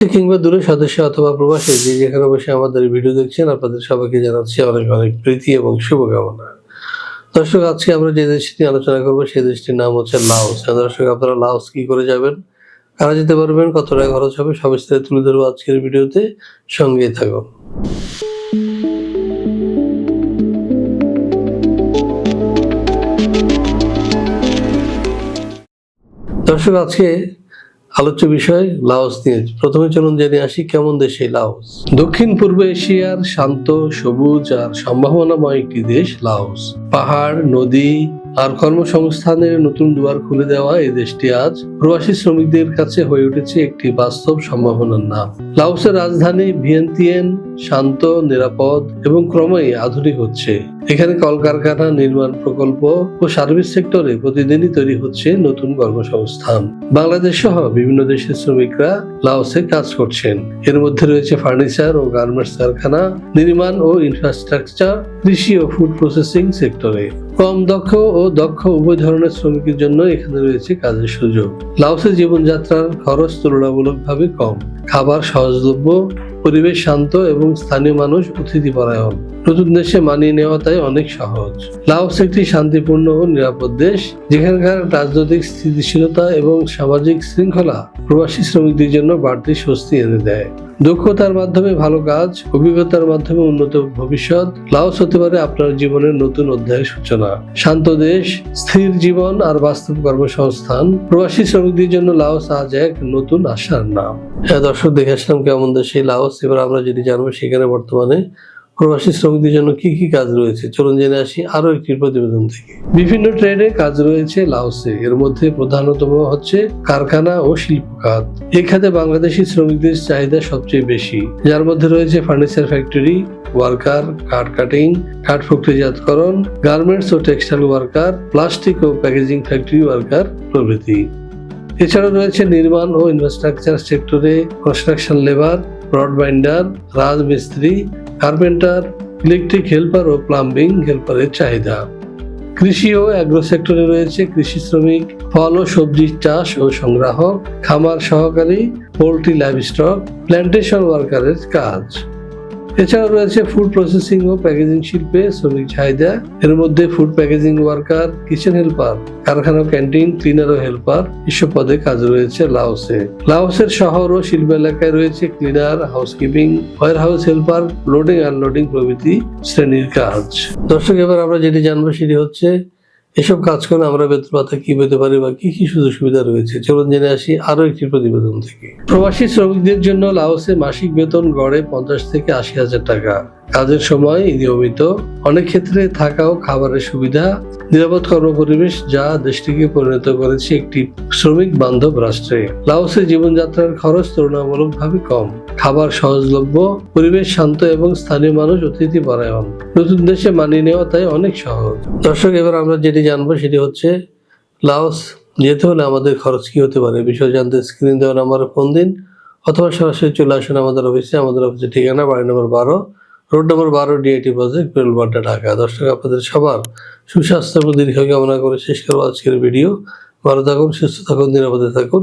কিংবা দূরের সদস্য অথবা প্রবাসী যেখানে বসে আমাদের ভিডিও দেখছেন আপনাদের সবাইকে জানাচ্ছি অনেক অনেক প্রীতি এবং শুভকামনা। দর্শক আজকে আমরা যে দেশটি নিয়ে আলোচনা করব সেই দেশটির নাম হচ্ছে লাওস। হ্যাঁ, দর্শক আপনারা লাওস কি করে যাবেন? কারা যেতে পারবেন কত টাকা খরচ হবে সব বিস্তারিত তুলে ধরবো আজকের ভিডিওতে। সঙ্গে থাকুন। দর্শক আজকে আলোচ্য বিষয় লাওস নিয়ে। প্রথমে চলুন জেনে আসি কেমন দেশ এই লাওস। দক্ষিণ পূর্ব এশিয়ার শান্ত, সবুজ আর সম্ভাবনাময় একটি দেশ লাওস। পাহাড়, নদী আর কর্মসংস্থানের নতুন দুয়ার খুলে দেওয়া এই দেশটি আজ প্রবাসী শ্রমিকদের কাছে হয়ে উঠেছে একটি বাস্তব সম্ভাবনার নাম। লাওসের রাজধানী ভিয়েন্তিয়ান শান্ত, নিরাপদ এবং ক্রমেই আধুনিক হচ্ছে। এখানে কলকারখানা নির্মাণ প্রকল্প ও সার্ভিস সেক্টরে প্রতিদিনই তৈরি হচ্ছে নতুন কর্মসংস্থান। বাংলাদেশ সহ বিভিন্ন দেশের শ্রমিকরা লাওসে কাজ করছেন। এর মধ্যে রয়েছে ফার্নিচার ও গার্মেন্টস কারখানা, নির্মাণ ও ইনফ্রাস্ট্রাকচার কৃষি ও ফুড প্রসেসিং সেক্টরে। কম দক্ষ ও দক্ষ উভয় ধরনের শ্রমিকের জন্য এখানে রয়েছে কাজের সুযোগ। লাওসের জীবনযাত্রার খরচ তুলনামূলকভাবে কম। খাবার, সহজলভ্য, পরিবেশ শান্ত এবং স্থানীয় মানুষ অতিথি পরায়ণ নতুন দেশে মানিয়ে নেওয়া তাই অনেক সহজ। লাওস একটি শান্তিপূর্ণ ও নিরাপদ দেশ, যেখানকার রাজনৈতিক স্থিতিশীলতা এবং সামাজিক শৃঙ্খলা প্রবাসী শ্রমিকদের জন্য বাড়তি স্বস্তি এনে দেয়। দক্ষতার মাধ্যমে ভালো কাজ, অভিজ্ঞতার মাধ্যমে উন্নত ভবিষ্যৎ লাওস হতে পারে আপনার জীবনের নতুন অধ্যায়ের সূচনা। শান্ত দেশ, স্থির জীবন আর বাস্তব কর্মসংস্থান, প্রবাসী শ্রমিকদের জন্য লাউস আজ এক নতুন আশার নাম। হ্যাঁ দর্শক, দেখে আসলাম কেমন দেশ লাউস এবার আমরা যদি জানব সেখানে বর্তমানে প্রবাসী শ্রমিকদের জন্য কি কি কাজ রয়েছে? চলুন জেনে আসি আরও একটি প্রতিবেদন থেকে। বিভিন্ন ট্রেডে কাজ রয়েছে লাওসে। এর মধ্যে প্রধানতম হচ্ছে কারখানা ও শিল্প খাত। এই খাতে বাংলাদেশি শ্রমিকদের চাহিদা সবচেয়ে বেশি। যার মধ্যে রয়েছে ফার্নিচার ফ্যাক্টরি, ওয়ার্কার, কাঠ কাটিং, কাঠ প্রক্রিয়াজাতকরণ গার্মেন্টস ও টেক্সটাইল ওয়ার্কার, প্লাস্টিক ও প্যাকেজিং ফ্যাক্টরি ওয়ার্কার প্রভৃতি। এছাড়াও রয়েছে নির্মাণ ও ইনফ্রাস্ট্রাকচার সেক্টরে কনস্ট্রাকশন লেবার, রড বাইন্ডার, রাজমিস্ত্রি কার্পেন্টার, ইলেকট্রিক হেল্পার ও প্লাম্বিং হেল্পারের চাহিদা। কৃষি ও অ্যাগ্রো সেক্টরে রয়েছে কৃষি শ্রমিক, ফল ও সবজি চাষ ও সংগ্রাহক, খামার সহকারী, পোল্ট্রি লাইভস্টক প্ল্যান্টেশন ওয়ার্কারের কাজ। এছাড়াও রয়েছে ফুড প্রসেসিং ও প্যাকেজিং শিল্পে শ্রমিক চাহিদা। এর মধ্যে food packaging worker kitchen helper কারখানা ক্যান্টিন ক্লিনার ও হেল্পার এসব পদে কাজ রয়েছে লাওসে। লাওসের শহর ও শিল্প এলাকায় রয়েছে cleaner housekeeping warehouse helper loading unloading প্রভৃতি শ্রেণির কাজ। দর্শক, এবার আমরা যেটি জানব সেটি হচ্ছে এসব কাজ করে আমরা বেতন ভাতা কি পেতে পারি বা কি কি সুযোগ সুবিধা রয়েছে? চলুন জেনে আসি আরও একটি প্রতিবেদন থেকে। প্রবাসী শ্রমিকদের জন্য লাওসে মাসিক বেতন গড়ে পঞ্চাশ থেকে আশি হাজার টাকা। কাজের সময় নিয়মিত, অনেক ক্ষেত্রে থাকা ও খাবারের সুবিধা, নিরাপদ কর্মপরিবেশ যা দেশটিকে পরিণত করেছে একটি শ্রমিক বান্ধব রাষ্ট্রে। লাওসের জীবনযাত্রার খরচ তুলনামূলকভাবে কম। খাবার সহজলভ্য, পরিবেশ শান্ত এবং স্থানীয় মানুষ অতিথি পরায়ণ। নতুন দেশে মানিয়ে নেওয়া তাই অনেক সহজ। দর্শক, এবার আমরা যেটি জানব সেটি হচ্ছে, লাওস যেতে হলে আমাদের খরচ কি হতে পারে? বিষয় জানতে স্ক্রিন দেওয়া নাম্বারে ফোন দিন, অথবা সরাসরি চলে আসুন আমাদের অফিসে আমাদের অফিসের ঠিকানা বাড়ি নম্বর বারো রোড নম্বর বারো ডিআইটি প্রজেক্ট বেলবাড্ডা ঢাকা। দর্শক, আপনাদের সবার সুস্বাস্থ্য এবং দীর্ঘ কামনা করে শেষ করব আজকের ভিডিও ভালো থাকুন, সুস্থ থাকুন, নিরাপদে থাকুন।